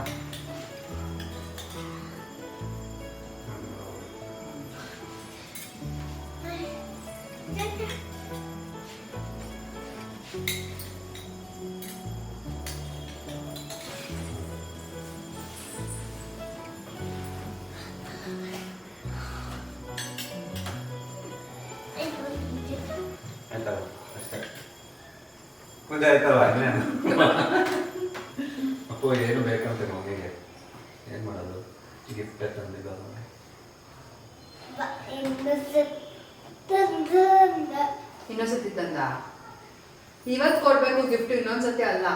ಆಯ್ತಲ್ಲ ಅಷ್ಟೇ ಪೂಜೆ ಆಯ್ತಲ್ಲ ಇನ್ನೇನು ಅಪ್ಪು ಏನು ಬೇಕಂತೆ ಮಮ್ಮಿಗೆ ಏನು ಮಾಡೋದು ಗಿಫ್ಟ್ ತಂದಿದ್ದಲ್ಲ ಇನ್ನೊಂದ್ಸತಿ ತಂದ ಇವತ್ತು ಕೊಡ್ಬೇಕು ಗಿಫ್ಟ್ ಇನ್ನೊಂದ್ಸತಿ ಅಲ್ಲ.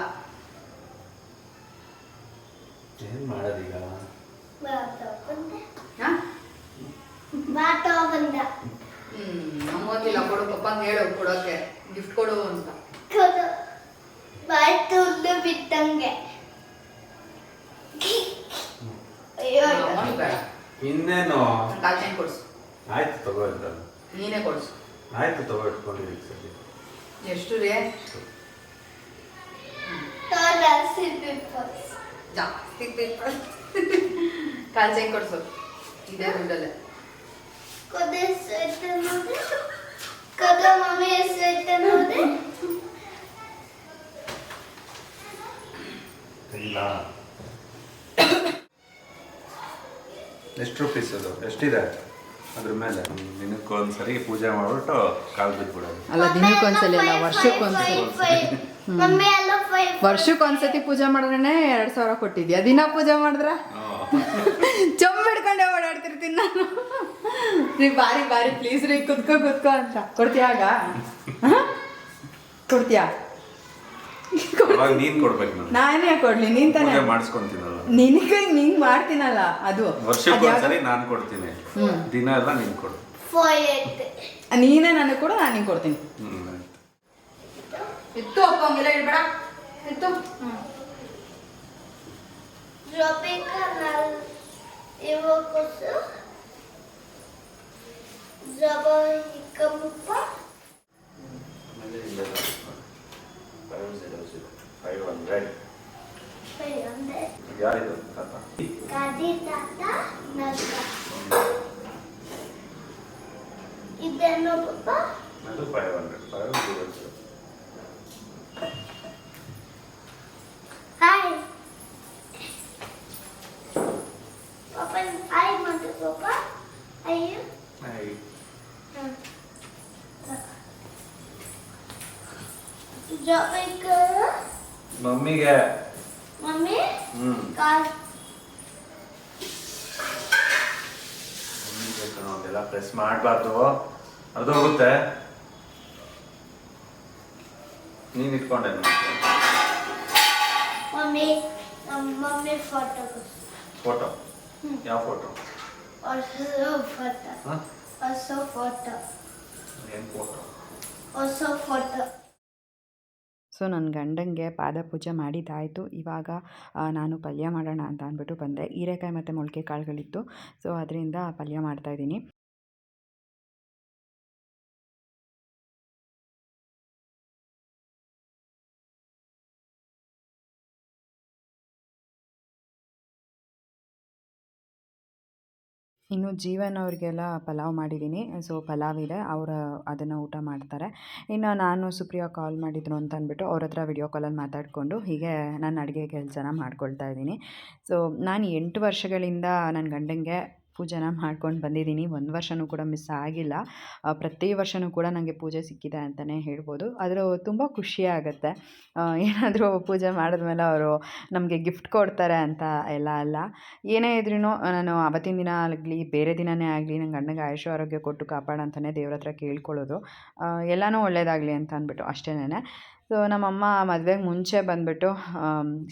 ಏನ್ ಮಾಡೋದೀಗ? ಹಾ? ಬಾಟೋ ಬಂದ. ಹ್ಮ್ ನಮ್ಮೋತಿಲ್ಲ ಕೊಡು ಪಪ್ಪಂಗೆ ಹೇಳು ಕೊಡೋಕೆ ಗಿಫ್ಟ್ ಕೊಡು ಅಂತ. ಕೊಡು. ಬಾಯ್ ತುರ್ದು ಬಿಟ್ಟಂಗೆ. ಅಯ್ಯೋ. ಅಮೌಂಟ್ ಬೇಡ. ಇನ್ನೇನು? ಕಾಲ್ ಕೊಡ್ಸು. ಆಯ್ತು ತಗೋ ಇದ್ದಲ್ಲ ನೀನೇ ಕೊಡ್ಸು. ಆಯ್ತು ತಗೋ ಇಟ್ಕೊಂಡಿದ್ದೀವಿ ಸರಿ. ಎಷ್ಟು ರೇ? ತೋರಿಸಿ ಪೇಪರ್ಸ್ ಜಾಸ್ತಿ ಪೇಪರ್ ಕಾಲ್ ಚೈನ್ ಕೊಡ್ಸು ಇದೇ ದುಡ್ಡಲ್ಲೇ ಕದ ಹೆಸರು ನೋಡಿ ಕದ ಮಮ್ಮಿ ಹೆಸರು ನೋಡಿ ಇಲ್ಲ. ಎಷ್ಟು ರುಪೀಸ್ ಅದು? ಎಷ್ಟಿದೆ? ಅದ್ರ ಮೇಲೆ. ದಿನಕ್ಕೊಂದು ಸರಿ ಪೂಜೆ ಮಾಡ್ಬಿಟ್ಟು ಕಾಲು ಬಿದ್ಬಿಡೋದು ಅಲ್ಲ ದಿನಕ್ಕೊಂದ್ಸಲಿ ಅಲ್ಲ ವರ್ಷಕ್ಕೊಂದ್ಸಲಿ. ಮಮ್ಮಿ ಎಲ್ಲ ಫೈವ್ ವರ್ಷಕ್ಕೊಂದ್ಸತಿ ಪೂಜೆ ಮಾಡಿದ್ರೆ ಎರಡ್ ಸಾವಿರ ಕೊಟ್ಟಿದ್ಯಾ? ದಿನ ಪೂಜೆ ಮಾಡಿದ್ರ? ಚೊಂಬ್ ಹಿಡ್ಕೊಂಡೆ ಓಡಾಡ್ತಿರ್ತೀನಿ ನಾನು. ರೀ ಬಾರಿ ಬಾರಿ ಪ್ಲೀಸ್ ರೀ ಕುತ್ಕೋ ಕುತ್ಕೋ ಅಂತ. ಕೊಡ್ತೀಯ ಆಗ? ಕೊಡ್ತೀಯಾ? ನೀನ್ ಕೊಡ್ಬೇಕು ನಾನು ನಾನೇ ಕೊಡ್ಲಿ? ನೀನ್ ತಾನೇ. ಮಾಡಿಸ್ಕೊಂತೀನಲ್ಲ. ನಿನಗೆ ನಿಂಗ್ ಮಾಡ್ತೀನಲ್ಲ ಅದು? ನಾನು ಕೊಡ್ತೀನಿ. ದಿನ ಎಲ್ಲ ನೀನ್ ಕೊಡು. ನೀನೇ ನನಗೆ ಕೂಡ ನಾನು ನಿಂಗೆ ಕೊಡ್ತೀನಿ. ಹ್ಮ್ ಇತ್ತು ಅಪ್ಪ ಹಂಗೆಲ್ಲ ಇಡ್ಬೇಡ ಇತ್ತು ಹ್ಮ್ Tropical Iwokusu Zabahikampa five hundred Payande ಯಾರಿದು ತಾತ Kadi Tata Naga ಇದೇನು ಪಪ್ಪ ಅದು ಫೈವ್ ಹಂಡ್ರೆಡ್ ಫೈವ್ ಹಂಡ್ರೆಡ್ ಜೋಬೇಕು ಮಮ್ಮಿಗೆ. ಮಮ್ಮಿ? ಹ್ಮ್. ಕಾಲ್. ಮಮ್ಮಿಗೆ ಕಣೋ, ಅದೆಲ್ಲ ಪ್ರೆಸ್ ಮಾಡಬಾರ್ದು. ಅದು ಹೋಗುತ್ತೆ. ನೀನು ಇಟ್ಕೊಂಡೆ ಮಮ್ಮಿ ನಮ್ಮ ಮಮ್ಮಿ ಫೋಟೋ ಫೋಟೋ. ಯಾವ ಫೋಟೋ ಹೊಸ ಫೋಟೋ ಹಾಂ? ಹೊಸ ಫೋಟೋ ಏನು ಫೋಟೋ ಹೊಸ ಫೋಟೋ ಸೊ ನನ್ನ ಗಂಡನಿಗೆ ಪಾದ ಪೂಜೆ ಮಾಡಿದ್ದಾಯಿತು. ಇವಾಗ ನಾನು ಪಲ್ಯ ಮಾಡೋಣ ಅಂತ ಅಂದ್ಬಿಟ್ಟು ಬಂದೆ. ಹೀರೆಕಾಯಿ ಮತ್ತು ಮೊಳಕೆ ಕಾಳುಗಳಿತ್ತು ಸೊ, ಅದರಿಂದ ಪಲ್ಯ ಮಾಡ್ತಾಯಿದ್ದೀನಿ ಇನ್ನು ಜೀವನ್ ಅವ್ರಿಗೆಲ್ಲ ಪಲಾವ್ ಮಾಡಿದ್ದೀನಿ. ಸೊ, ಪಲಾವ್ ಇದೆ. ಅವರು ಅದನ್ನು ಊಟ ಮಾಡ್ತಾರೆ. ಇನ್ನು ನಾನು ಸುಪ್ರಿಯಾ ಕಾಲ್ ಮಾಡಿದ್ರು ಅಂತ ಅಂದ್ಬಿಟ್ಟು ಅವ್ರ ಹತ್ರ ವಿಡಿಯೋ ಕಾಲಲ್ಲಿ ಮಾತಾಡಿಕೊಂಡು ಹೀಗೆ ನಾನು ಅಡುಗೆ ಕೆಲಸನ ಮಾಡ್ಕೊಳ್ತಾ ಇದ್ದೀನಿ. ಸೊ, ನಾನು ಎಂಟು ವರ್ಷಗಳಿಂದ ನನ್ನ ಗಂಡಂಗೆ ಪೂಜೆನ ಮಾಡ್ಕೊಂಡು ಬಂದಿದ್ದೀನಿ. ಒಂದು ವರ್ಷವೂ ಕೂಡ ಮಿಸ್ ಆಗಿಲ್ಲ. ಪ್ರತಿ ವರ್ಷವೂ ಕೂಡ ನನಗೆ ಪೂಜೆ ಸಿಕ್ಕಿದೆ ಅಂತಲೇ ಹೇಳ್ಬೋದು. ಅದರ ತುಂಬ ಖುಷಿ ಆಗುತ್ತೆ ಏನಾದರೂ ಪೂಜೆ ಮಾಡಿದ್ಮೇಲೆ ಅವರು ನಮಗೆ ಗಿಫ್ಟ್ ಕೊಡ್ತಾರೆ ಅಂತ ಎಲ್ಲ ಅಲ್ಲ. ಏನೇ ಇದ್ರೂ ನಾನು ಅವತ್ತಿನ ದಿನ ಆಗಲಿ, ಬೇರೆ ದಿನವೇ ಆಗಲಿ ನನ್ನ ಅಣ್ಣಗೆ ಆಯುಷ ಆರೋಗ್ಯ ಕೊಟ್ಟು ಕಾಪಾಡು ಅಂತಲೇ ದೇವ್ರ ಹತ್ರ ಕೇಳ್ಕೊಳ್ಳೋದು. ಎಲ್ಲನೂ ಒಳ್ಳೆಯದಾಗಲಿ ಅಂತ ಅಂದ್ಬಿಟ್ಟು ಅಷ್ಟೇನೆ ಸೊ ನಮ್ಮಮ್ಮ ಮದುವೆಗೆ ಮುಂಚೆ ಬಂದುಬಿಟ್ಟು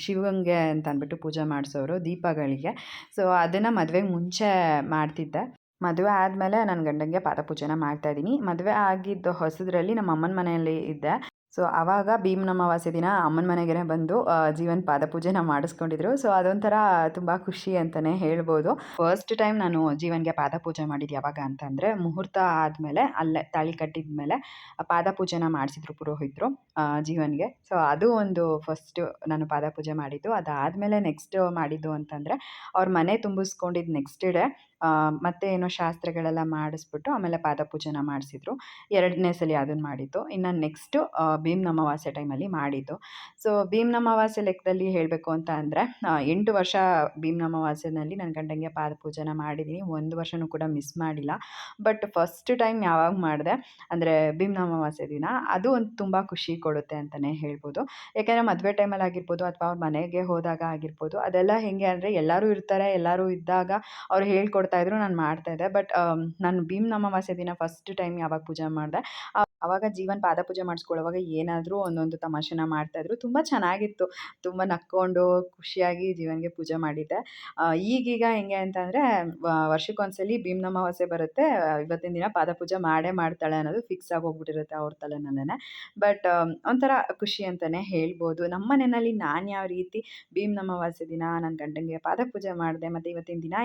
ಶಿವಗಂಗೆ ಅಂತ ಅಂದ್ಬಿಟ್ಟು ಪೂಜೆ ಮಾಡಿಸೋರು ದೀಪಗಳಿಗೆ. ಸೊ ಅದನ್ನು ಮದುವೆಗೆ ಮುಂಚೆ ಮಾಡ್ತಿದ್ದೆ. ಮದುವೆ ಆದಮೇಲೆ ನನ್ನ ಗಂಡಂಗೆ ಪಾದಪೂಜೆನ ಮಾಡ್ತಾಯಿದ್ದೀನಿ ಮದುವೆ ಆಗಿದ್ದು ಹೊಸದ್ರಲ್ಲಿ ನಮ್ಮ ಅಮ್ಮನ ಮನೆಯಲ್ಲಿ ಇದ್ದೆ. ಸೊ ಆವಾಗ ಭೀಮನ ಅಮಾವಾಸ್ಯೆ ದಿನ ಅಮ್ಮನ ಮನೆಗೆ ಬಂದು ಜೀವನ ಪಾದಪೂಜೆನ ಮಾಡಿಸ್ಕೊಂಡಿದ್ರು. ಸೊ ಅದೊಂಥರ ತುಂಬ ಖುಷಿ ಅಂತಲೇ ಹೇಳ್ಬೋದು. ಫಸ್ಟ್ ಟೈಮ್ ನಾನು ಜೀವನ್ಗೆ ಪಾದಪೂಜೆ ಮಾಡಿದ್ದು ಯಾವಾಗ ಅಂತಂದರೆ, ಮುಹೂರ್ತ ಆದಮೇಲೆ, ಅಲ್ಲೇ ತಾಳಿ ಕಟ್ಟಿದ ಮೇಲೆ ಪಾದಪೂಜೆನ ಮಾಡಿಸಿದ್ರು ಪುರೋಹಿತರು ಜೀವನ್ಗೆ. ಸೊ ಅದು ಒಂದು ಫಸ್ಟು ನಾನು ಪಾದಪೂಜೆ ಮಾಡಿದ್ದು. ಅದಾದಮೇಲೆ ನೆಕ್ಸ್ಟ್ ಮಾಡಿದ್ದು ಅಂತಂದರೆ, ಅವ್ರ ಮನೆ ತುಂಬಿಸ್ಕೊಂಡಿದ್ದು ನೆಕ್ಸ್ಟ್ ಡೇ ಮತ್ತೆ ಏನೋ ಶಾಸ್ತ್ರಗಳೆಲ್ಲ ಮಾಡಿಸ್ಬಿಟ್ಟು ಆಮೇಲೆ ಪಾದಪೂಜೆನ ಮಾಡಿಸಿದ್ರು. ಎರಡನೇ ಸಲ ಅದನ್ನು ಮಾಡಿದ್ದು. ಇನ್ನು ನೆಕ್ಸ್ಟು ಭೀಮ್ನ ಅಮಾವಾಸ್ಯೆ ಟೈಮಲ್ಲಿ ಮಾಡಿದ್ದು. ಸೊ, ಭೀಮ್ನ ಅಮಾವಾಸ್ಯೆ ಲೆಕ್ಕದಲ್ಲಿ ಹೇಳಬೇಕು ಅಂತ ಅಂದರೆ ಎಂಟು ವರ್ಷ ಭೀಮ್ನ ಅಮಾವಾಸ್ಯೆನಲ್ಲಿ ನನ್ನ ಗಂಡಂಗೆ ಪಾದಪೂಜೆನ ಮಾಡಿದ್ದೀನಿ ಒಂದು ವರ್ಷನೂ ಕೂಡ ಮಿಸ್ ಮಾಡಿಲ್ಲ. ಬಟ್ ಫಸ್ಟ್ ಟೈಮ್ ಯಾವಾಗ ಮಾಡಿದೆ, ಅಂದರೆ ಭೀಮ್ನ ಅಮಾವಾಸ್ಯೆ ದಿನ, ಅದು ಒಂದು ತುಂಬ ಖುಷಿ ಕೊಡುತ್ತೆ ಅಂತಲೇ ಹೇಳ್ಬೋದು. ಯಾಕೆಂದರೆ ಮದುವೆ ಟೈಮಲ್ಲಿ ಆಗಿರ್ಬೋದು ಅಥವಾ ಅವ್ರ ಮನೆಗೆ ಹೋದಾಗ ಆಗಿರ್ಬೋದು, ಅದೆಲ್ಲ ಹೇಗೆ ಅಂದರೆ ಎಲ್ಲರೂ ಇರ್ತಾರೆ, ಎಲ್ಲರೂ ಇದ್ದಾಗ ಅವ್ರು ಹೇಳ್ಕೊಡ್ತಾಯಿದ್ರು ನಾನು ಮಾಡ್ತಾ ಇದ್ದೆ. ಬಟ್ ನಾನು ಭೀಮ್ನ ಅಮಾವಾಸ್ಯೆ ದಿನ ಫಸ್ಟ್ ಟೈಮ್ ಯಾವಾಗ ಪೂಜೆ ಮಾಡಿದೆ ಆವಾಗ ಜೀವನ್ ಪಾದ ಪೂಜೆ ಮಾಡಿಸ್ಕೊಳ್ಳೋವಾಗ ಏನಾದರೂ ಒಂದೊಂದು ತಮಾಷೆನ ಮಾಡ್ತಾಯಿದ್ರು ತುಂಬ ಚೆನ್ನಾಗಿತ್ತು. ತುಂಬ ನಕ್ಕೊಂಡು ಖುಷಿಯಾಗಿ ಜೀವನಿಗೆ ಪೂಜೆ ಮಾಡಿದ್ದೆ. ಈಗೀಗ ಹೆಂಗೆ ಅಂತಂದರೆ ವರ್ಷಕ್ಕೊಂದ್ಸಲಿ ಭೀಮ್ನಮಾವಾಸ್ಯೆ ಬರುತ್ತೆ. ಇವತ್ತಿನ ದಿನ ಪಾದ ಪೂಜೆ ಮಾಡೇ ಮಾಡ್ತಾಳೆ ಅನ್ನೋದು ಫಿಕ್ಸ್ ಆಗಿ ಹೋಗ್ಬಿಟ್ಟಿರುತ್ತೆ ಅವ್ರ ತಲೆನಲ್ಲೇ ಬಟ್ ಒಂಥರ ಖುಷಿ ಅಂತಲೇ ಹೇಳ್ಬೋದು. ನಮ್ಮ ಮನೆಯಲ್ಲಿ ನಾನು ಯಾವ ರೀತಿ ಭೀಮ್ನಮಾವಾಸ್ಯೆ ದಿನ ನನ್ನ ಗಂಡನಿಗೆ ಪಾದ ಪೂಜೆ ಮಾಡಿದೆ, ಮತ್ತು ಇವತ್ತಿನ ದಿನ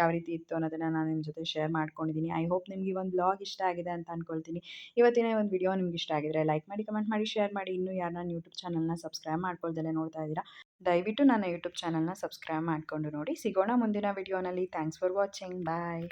ಯಾವ ರೀತಿ ಇತ್ತು ಅನ್ನೋದನ್ನು ನಾನು ನಿಮ್ಮ ಜೊತೆ ಶೇರ್ ಮಾಡ್ಕೊಂಡಿದ್ದೀನಿ ಐ ಹೋಪ್ ನಿಮಗೆ ಒಂದು ಬ್ಲಾಗ್ ಇಷ್ಟ ಆಗಿದೆ ಅಂತ ಅಂದ್ಕೊಳ್ತೀನಿ ಇವತ್ತಿನ ಒಂದು ವಿಡಿಯೋ ನಿಮ್ಗೆ ಇಷ್ಟ ಆಗಿದ್ರೆ ಲೈಕ್ ಮಾಡಿ ಕಮೆಂಟ್ ಮಾಡಿ ಶೇರ್ ಮಾಡಿ ಇನ್ನೂ ಯಾರು ನನ್ನ ಯೂಟ್ಯೂಬ್ ಚಾನಲ್ನ ಸಬ್ಸ್ಕ್ರೈಬ್ ಮಾಡ್ಕೊಳ್ದಲ್ಲೇ ನೋಡ್ತಾ ಇದ್ದೀರಾ, ದಯವಿಟ್ಟು ನನ್ನ ಯೂಟ್ಯೂಬ್ ಚಾನಲ್ನ ಸಬ್ಸ್ಕ್ರೈಬ್ ಮಾಡಿಕೊಂಡು ನೋಡಿ. ಸಿಗೋಣ ಮುಂದಿನ ವಿಡಿಯೋನಲ್ಲಿ ಥ್ಯಾಂಕ್ಸ್ ಫಾರ್ ವಾಚಿಂಗ್ ಬಾಯ್